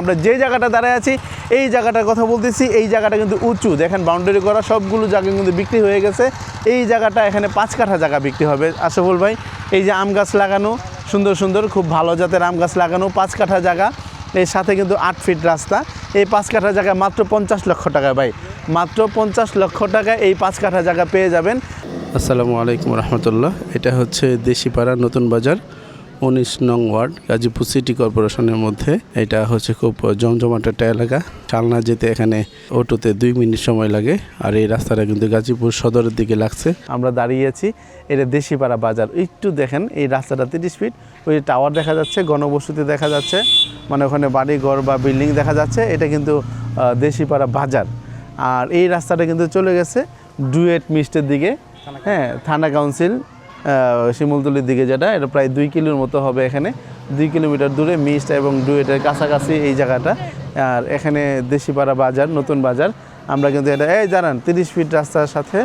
আমরা যে জায়গাটা দাঁড়ায় আছি, এই জায়গাটার কথা বলতেছি, এই জায়গাটা কিন্তু উঁচু। দেখেন বাউন্ডারি করা সবগুলো জায়গা কিন্তু বিক্রি হয়ে গেছে। এই জায়গাটা এখানে পাঁচ কাঠা জায়গা বিক্রি হবে। আশফুল ভাই, এই যে আম গাছ লাগানো, সুন্দর সুন্দর, খুব ভালো জাতের আম গাছ লাগানো, পাঁচ কাঠা জায়গা। এর সাথে কিন্তু আট ফিট রাস্তা। এই পাঁচ কাঠা জায়গা মাত্র পঞ্চাশ লক্ষ টাকা ভাই। মাত্র পঞ্চাশ লক্ষ টাকা এই পাঁচ কাঠা জায়গা পেয়ে যাবেন। আসসালামু আলাইকুম রহমতুল্লাহ। এটা হচ্ছে দেশিপাড়া নতুন বাজার। উনিশ নং ওয়ার্ড, গাজীপুর সিটি কর্পোরেশনের মধ্যে। এটা হচ্ছে খুব জমজমাট একটা এলাকা। চালনা যেতে এখানে অটোতে দুই মিনিট সময় লাগে, আর এই রাস্তাটা কিন্তু গাজীপুর সদরের দিকে লাগছে। আমরা দাঁড়িয়েছি, এটা দেশিপাড়া বাজার। একটু দেখেন, এই রাস্তাটা তিরিশ ফিট, ওই টাওয়ার দেখা যাচ্ছে, গণবসতি দেখা যাচ্ছে মানে ওখানে বাড়ি ঘর বা বিল্ডিং দেখা যাচ্ছে, এটা কিন্তু দেশিপাড়া বাজার। আর এই রাস্তাটা কিন্তু চলে গেছে, ডুয়েট মিস্টের দিকে। হ্যাঁ থানা কাউন্সিল। শিমুলতলির দিকে যেটা, এটা প্রায় দুই কিলোর মতো হবে এখানে। দুই কিলোমিটার দূরে মিস্ট এবং ডুয়েটের কাছাকাছি এই জায়গাটা। আর এখানে দেশিপাড়া বাজার, নতুন বাজার। আমরা কিন্তু এটা এই জানান তিরিশ ফিট রাস্তার সাথে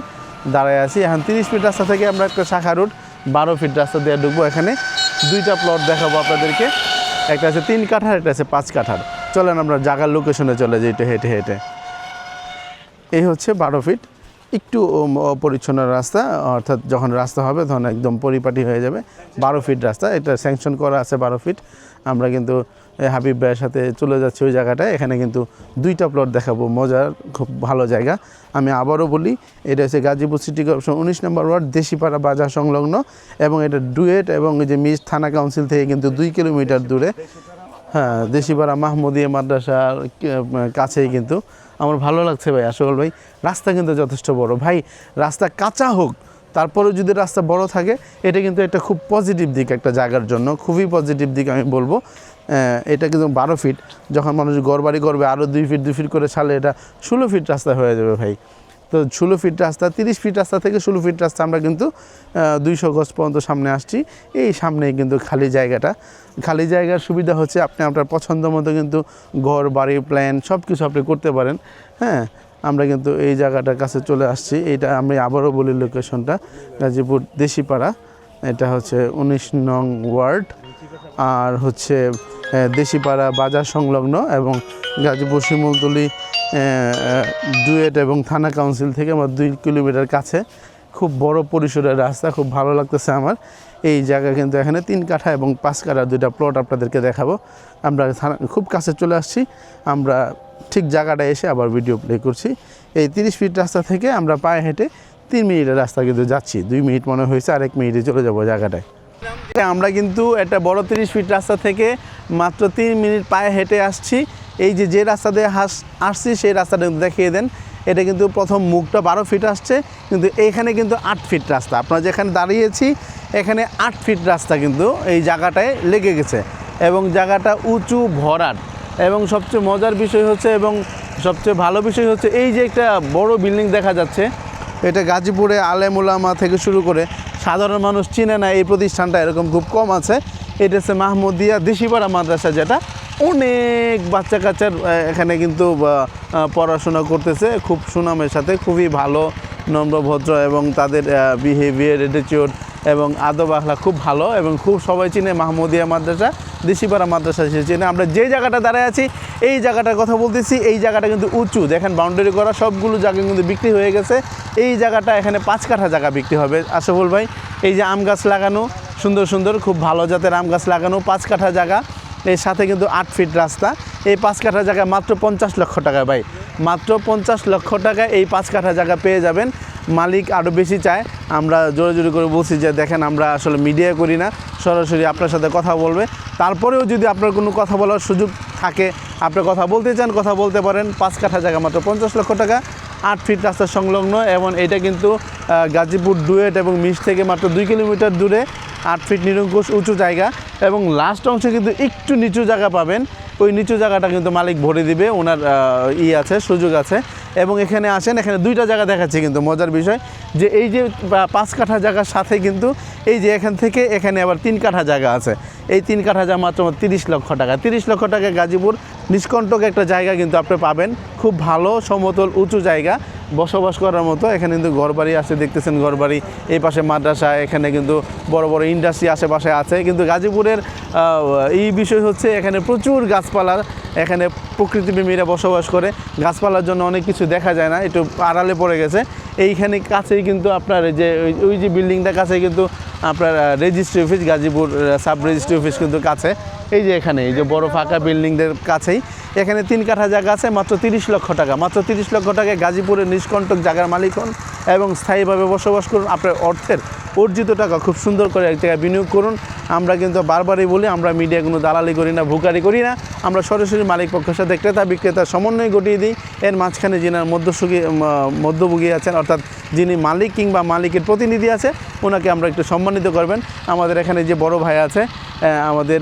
দাঁড়ায় আছি। এখন তিরিশ ফিট রাস্তা থেকে আমরা একটা শাখা রুট, বারো ফিট রাস্তা দিয়ে ঢুকবো এখানে। দুইটা প্লট দেখাবো আপনাদেরকে। একটা আছে তিন কাঠার, একটা আছে পাঁচ কাঠার। চলেন আমরা জায়গার লোকেশনে চলে যাই হেঁটে হেঁটে। এই হচ্ছে বারো ফিট। একটু উম, অপরিচ্ছন্ন রাস্তা অর্থাৎ যখন রাস্তা হবে তখন একদম পরিপাটি হয়ে যাবে। বারো ফিট রাস্তা এটা স্যাংশন করা আছে বারো ফিট। আমরা কিন্তু হাবিব ভাইয়ের সাথে চলে যাচ্ছি ওই জায়গাটায়। এখানে কিন্তু দুইটা প্লট দেখাবো মজার খুব ভালো জায়গা। আমি আবারও বলি এটা হচ্ছে গাজীপুর সিটি কর্পোরেশন উনিশ নম্বর ওয়ার্ড দেশিপাড়া বাজার সংলগ্ন এবং এটা ডুয়েট এবং যে মিস থানা কাউন্সিল থেকে কিন্তু দুই কিলোমিটার দূরে হ্যাঁ দেশিপাড়া মাহমুদিয়া মাদ্রাসার কাছেই কিন্তু। আমার ভালো লাগছে ভাই আসল ভাই, রাস্তা কিন্তু যথেষ্ট বড়। ভাই, রাস্তা কাঁচা হোক, তারপরেও যদি রাস্তা বড় থাকে, এটা কিন্তু একটা খুব পজিটিভ দিক একটা জায়গার জন্য। খুবই পজিটিভ দিক আমি বলব। এটা কিন্তু বারো ফিট যখন মানুষ ঘর বাড়ি করবে আরও দুই ফিট দুই ফিট করে ছাড়লে এটা ষোলো ফিট রাস্তা হয়ে যাবে ভাই। তো ষোলো ফিট রাস্তা, তিরিশ ফিট রাস্তা থেকে ষোলো ফিট রাস্তা আমরা কিন্তু দুইশো গজ পর্যন্ত সামনে আসছি। এই সামনেই কিন্তু খালি জায়গাটা। খালি জায়গার সুবিধা হচ্ছে আপনি আপনার পছন্দ মতো কিন্তু ঘর, বাড়ি প্ল্যান সব কিছু আপনি করতে পারেন। হ্যাঁ আমরা কিন্তু এই জায়গাটার কাছে চলে আসছি। এটা আমি আবারও বলি লোকেশনটা গাজীপুর দেশিপাড়া। এটা হচ্ছে উনিশ নং ওয়ার্ড। আর হচ্ছে দেশিপাড়া বাজার সংলগ্ন এবং গাজীপুর শিমুলতলি ডুয়েট এবং থানা কাউন্সিল থেকে আমার দুই কিলোমিটার কাছে খুব বড় পরিসরের রাস্তা, খুব ভালো লাগতেছে আমার। এই জায়গা কিন্তু এখানে তিন কাঠা এবং পাঁচ কাঠা দুইটা প্লট আপনাদেরকে দেখাবো। আমরা খুব কাছে চলে আসছি। আমরা ঠিক জায়গাটায় এসে আবার ভিডিও প্লে করছি। এই তিরিশ ফিট রাস্তা থেকে আমরা পায়ে হেঁটে তিন মিনিটের রাস্তা কিন্তু যাচ্ছি। দুই মিনিট মনে হয়েছে আরেক মিনিটে চলে যাব জায়গাটায়। আমরা কিন্তু একটা বড় তিরিশ ফিট রাস্তা থেকে মাত্র তিন মিনিট পায়ে হেঁটে আসছি। এই যে যে রাস্তা দিয়ে হাস, আসছি, সেই রাস্তাটা কিন্তু দেখিয়ে দেন। এটা কিন্তু প্রথম মুখটা বারো ফিট আসছে, কিন্তু এইখানে কিন্তু আট ফিট রাস্তা। আপনারা যেখানে দাঁড়িয়েছি, এখানে আট ফিট রাস্তা কিন্তু এই জায়গাটায় লেগে গেছে। এবং জায়গাটা উঁচু, ভরাট। এবং সবচেয়ে মজার বিষয় হচ্ছে, এবং সবচেয়ে ভালো বিষয় হচ্ছে, এই যে একটা বড় বিল্ডিং দেখা যাচ্ছে, এটা গাজীপুরে আলেম ওলামা থেকে শুরু করে সাধারণ মানুষ চিনে না, এই প্রতিষ্ঠানটা এরকম খুব কম আছে। এটা হচ্ছে মাহমুদিয়া দিশিপাড়া মাদ্রাসা যেটা। অনেক বাচ্চা কাচ্চার এখানে কিন্তু পড়াশোনা করতেছে। খুব সুনামের সাথে, খুবই ভালো নম্রভদ্র এবং তাদের বিহেভিয়ার অ্যাটিটিউড এবং আদব আখলা খুব ভালো এবং খুব সবাই চিনে মাহমুদিয়া মাদ্রাসা, দিশিপাড়া মাদ্রাসা সে চিনে। আমরা যে জায়গাটা দাঁড়ায় আছি, এই জায়গাটার কথা বলতেছি। এই জায়গাটা কিন্তু উঁচু। দেখেন বাউন্ডারি করা সবগুলো জায়গা কিন্তু বিক্রি হয়ে গেছে। এই জায়গাটা এখানে পাঁচ কাঠা জায়গা বিক্রি হবে। আশফুল ভাই, এই যে আম গাছ লাগানো, সুন্দর সুন্দর, খুব ভালো জাতের আম গাছ লাগানো, পাঁচ কাঠা জায়গা। এর সাথে কিন্তু আট ফিট রাস্তা। এই পাঁচ কাঠা জায়গা মাত্র পঞ্চাশ লক্ষ টাকা ভাই। মাত্র পঞ্চাশ লক্ষ টাকা এই পাঁচ কাঠা জায়গা পেয়ে যাবেন। মালিক আরও বেশি চায়। আমরা জোরে জোরে করে বলছি যে, দেখেন আমরা আসলে মিডিয়া করি না। সরাসরি আপনার সাথে কথা বলবে। তারপরেও যদি আপনার কোনো কথা বলার সুযোগ থাকে, আপনি কথা বলতে চান, কথা বলতে পারেন। পাঁচ কাঠা জায়গা মাত্র পঞ্চাশ লক্ষ টাকা। আট ফিট রাস্তা সংলগ্ন এবং এটা কিন্তু গাজীপুর ডুয়েট এবং মিস থেকে মাত্র দুই কিলোমিটার দূরে। আট ফিট নিরঙ্কুশ, উঁচু জায়গা। এবং লাস্ট অংশে কিন্তু একটু নিচু জায়গা পাবেন। ওই নিচু জায়গাটা কিন্তু মালিক ভরে দিবে, ওনার ই আছে, সুযোগ আছে। এবং এখানে আসেন, এখানে দুইটা জায়গা দেখাচ্ছে কিন্তু মজার বিষয়, যে এই যে পাঁচ কাঠা জায়গার সাথে কিন্তু এই যে এখান থেকে এখানে আবার তিন কাঠা জায়গা আছে। এই তিন কাঠা জায়গা মাত্র তিরিশ লক্ষ টাকা। তিরিশ লক্ষ টাকা গাজীপুর নিষ্কণ্টক একটা জায়গা কিন্তু আপনি পাবেন। খুব ভালো, সমতল, উঁচু জায়গা। বসবাস করার মতো। এখানে কিন্তু ঘরবাড়ি আছে, দেখতেছেন ঘরবাড়ি। এই পাশে মাদ্রাসা, এখানে কিন্তু বড় বড় ইন্ডাস্ট্রি আশেপাশে আছে। কিন্তু গাজীপুরের এই বিষয় হচ্ছে এখানে প্রচুর গাছপালা, এখানে প্রকৃতিপ্রেমীরা বসবাস করে। গাছপালার জন্য অনেক কিছু দেখা যায় না, একটু আড়ালে পড়ে গেছে। এইখানে কাছেই কিন্তু আপনার যে, ওই যে বিল্ডিংটা কাছে কিন্তু আপনার registry office Gazipur sub registry office কিন্তু কাছে। এই যে এখানে, এই যে বড় ফাঁকা বিল্ডিংদের কাছেই। এখানে তিন কাঠা জায়গা আছে, মাত্র তিরিশ লক্ষ টাকা। মাত্র তিরিশ লক্ষ টাকায় গাজীপুরের নিষ্কণ্টক জায়গার মালিক হন এবং স্থায়ীভাবে বসবাস করুন। আপনার অর্থের অর্জিত টাকা খুব সুন্দর করে এক জায়গায় বিনিয়োগ করুন। আমরা কিন্তু বারবারই বলি, আমরা মিডিয়া কোনো দালালি করি না, ভুকারি করি না। আমরা সরাসরি মালিক পক্ষের সাথে ক্রেতা বিক্রেতার সমন্বয় ঘটিয়ে দিই। এর মাঝখানে যিনি মধ্যসুগী মধ্যভোগী আছেন, অর্থাৎ যিনি মালিক কিংবা মালিকের প্রতিনিধি আছে, ওনাকে আমরা একটু সম্মানিত করবেন। আমাদের এখানে যে বড় ভাই আছে আমাদের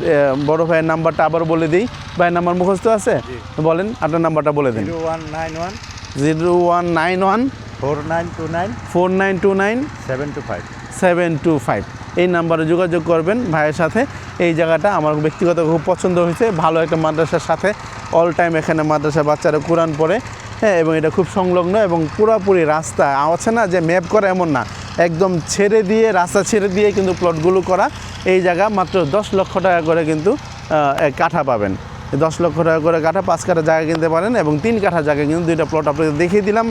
বড় ভাইয়ের নাম্বারটা আবার বলে দিই। ভাইয়ের নাম্বার মুখস্থ আছে? বলেন আপনার নাম্বারটা বলে দিন। Zero one nine one. Zero one nine one. Four nine two nine. Four nine two nine. Seven two five. Seven two five. এই নাম্বারে যোগাযোগ করবেন ভাইয়ের সাথে। এই জায়গাটা আমার ব্যক্তিগত খুব পছন্দ হয়েছে। ভালো একটা মাদ্রাসার সাথে। অল টাইম এখানে মাদ্রাসা বাচ্চারা কোরআন পড়ে। হ্যাঁ এবং এটা খুব সংলগ্ন এবং পুরোপুরি রাস্তা। আছে না যে ম্যাপ করা এমন না। একদম ছেড়ে দিয়ে, রাস্তা ছেড়ে দিয়ে কিন্তু প্লটগুলো করা। এই জায়গা মাত্র দশ লক্ষ টাকা করে কিন্তু কাঠা পাবেন। দশ লক্ষ টাকা করে কাঠা, পাঁচ কাঠা জায়গা কিনতে পারেন এবং তিন কাঠা জায়গা কিন্তু দুইটা প্লট আপনাদের দেখিয়ে দিলাম।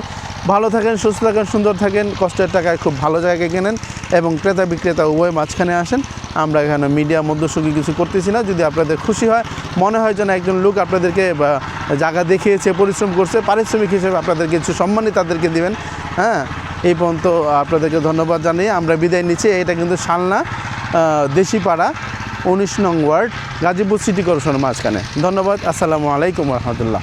ভালো থাকেন, সুস্থ থাকেন, সুন্দর থাকেন, কষ্টের টাকায় খুব ভালো জায়গায় কেনেন এবং ক্রেতা বিক্রেতা উভয় মাঝখানে আসেন। আমরা এখানে মিডিয়া মধ্যসুখী কিছু করতেছি না। যদি আপনাদের খুশি হয় মনে হয় যেন একজন লোক আপনাদেরকে জায়গা দেখিয়েছে পরিশ্রম করছে পারিশ্রমিক হিসেবে আপনাদের কিছু সম্মানই তাদেরকে দিবেন। হ্যাঁ এই পর্যন্ত আপনাদেরকে ধন্যবাদ জানিয়ে আমরা বিদায় নিচ্ছি। এটা কিন্তু আহ, দেশিপাড়া উনিশ নং ওয়ার্ড গাজীপুর সিটি কর্পোরেশনের মাঝখানে। ধন্যবাদ। আসসালামু আলাইকুম রহমতুল্লাহ।